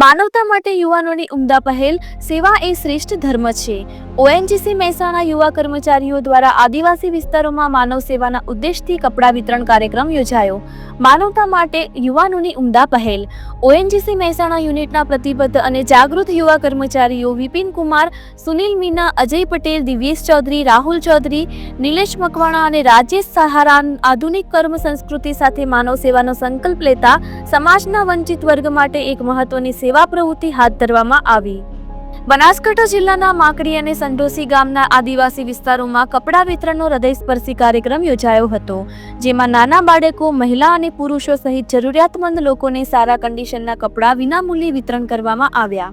માનવતા માટે યુવાનોની ઉમદા પહેલ, સેવા એ શ્રેષ્ઠ ધર્મ છે. ઓએનજીસી મહેસાણા યુવા કર્મચારીઓ દ્વારા આદિવાસી વિસ્તારોમાં માનવ સેવાના ઉદ્દેશથી કપડાં વિતરણ કાર્યક્રમ યોજાયો. માનવતા માટે યુવાનોની ઉમદા પહેલ. ઓએનજીસી મહેસાણા યુનિટના પ્રતિબદ્ધ અને જાગૃત યુવા કર્મચારીઓ વિપિન કુમાર, સુનિલ મીના, અજય પટેલ, દિવ્યેશ ચૌધરી, રાહુલ ચૌધરી, નિલેશ મકવાણા અને રાજેશ સહારાન આધુનિક કર્મ સંસ્કૃતિ સાથે માનવ સેવાનો સંકલ્પ લેતા સમાજના વંચિત વર્ગ માટે એક મહત્વની સેવા પ્રવૃત્તિ હાથ ધરવામાં આવી. બનાસકાંઠા જિલ્લાના માકડી અને સંડોસી ગામના આદિવાસી વિસ્તારોમાં કપડાં વિતરણનો હૃદયસ્પર્શી કાર્યક્રમ યોજાયો હતો, જેમાં નાના બાળકો, મહિલા અને પુરુષો સહિત જરૂરિયાતમંદ લોકોને સારા કન્ડિશનના કપડાં વિનામૂલ્યે વિતરણ કરવામાં આવ્યા.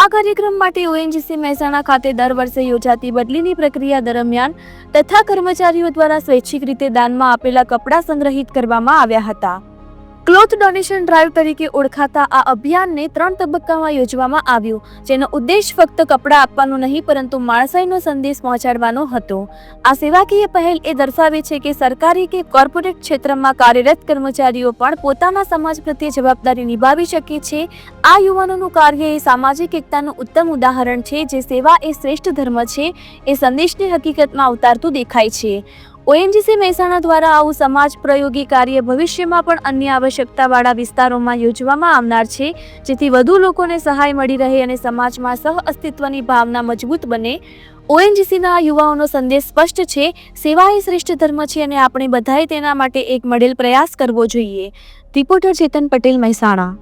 આ કાર્યક્રમ માટે ઓએનજીસી મહેસાણા ખાતે દર વર્ષે યોજાતી બદલીની પ્રક્રિયા દરમિયાન તથા કર્મચારીઓ દ્વારા સ્વૈચ્છિક રીતે દાનમાં આપેલા કપડાં સંગ્રહિત કરવામાં આવ્યા હતા. ક્લોથ ડોનેશન ડ્રાઈવ તરીકે ઓળખાતા આ અભિયાનને ત્રણ તબક્કામાં યોજવામાં આવ્યું, જેનો ઉદ્દેશ ફક્ત કપડાં આપવાનો નહીં, પરંતુ માણસાઈનો સંદેશ પહોંચાડવાનો હતો. આ સેવાકીય પહેલ એ દર્શાવે છે કે સરકારી કે કોર્પોરેટ ક્ષેત્રમાં કાર્યરત કર્મચારીઓ પણ પોતાના સમાજ પ્રત્યે જવાબદારી નિભાવી શકે છે. આ યુવાનોનું કાર્ય એ સામાજિક એકતાનું ઉત્તમ ઉદાહરણ છે, જે સેવા એ શ્રેષ્ઠ ધર્મ છે, એ સંદેશને હકીકતમાં ઉતારતું દેખાય છે. ઓએનજીસી મહેસાણા દ્વારા આવું સમાજ પ્રયોગી કાર્ય ભવિષ્યમાં પણ અન્ય આવશ્યકતાવાળા વિસ્તારોમાં યોજવામાં આવનાર છે, જેથી વધુ લોકોને સહાય મળી રહે અને સમાજમાં સહ અસ્તિત્વની ભાવના મજબૂત બને. ઓએનજીસીના યુવાઓનો સંદેશ સ્પષ્ટ છે, સેવા એ શ્રેષ્ઠ ધર્મ છે અને આપણે બધાએ તેના માટે એક મળેલ પ્રયાસ કરવો જોઈએ. રિપોર્ટર ચેતન પટેલ મહેસાણા.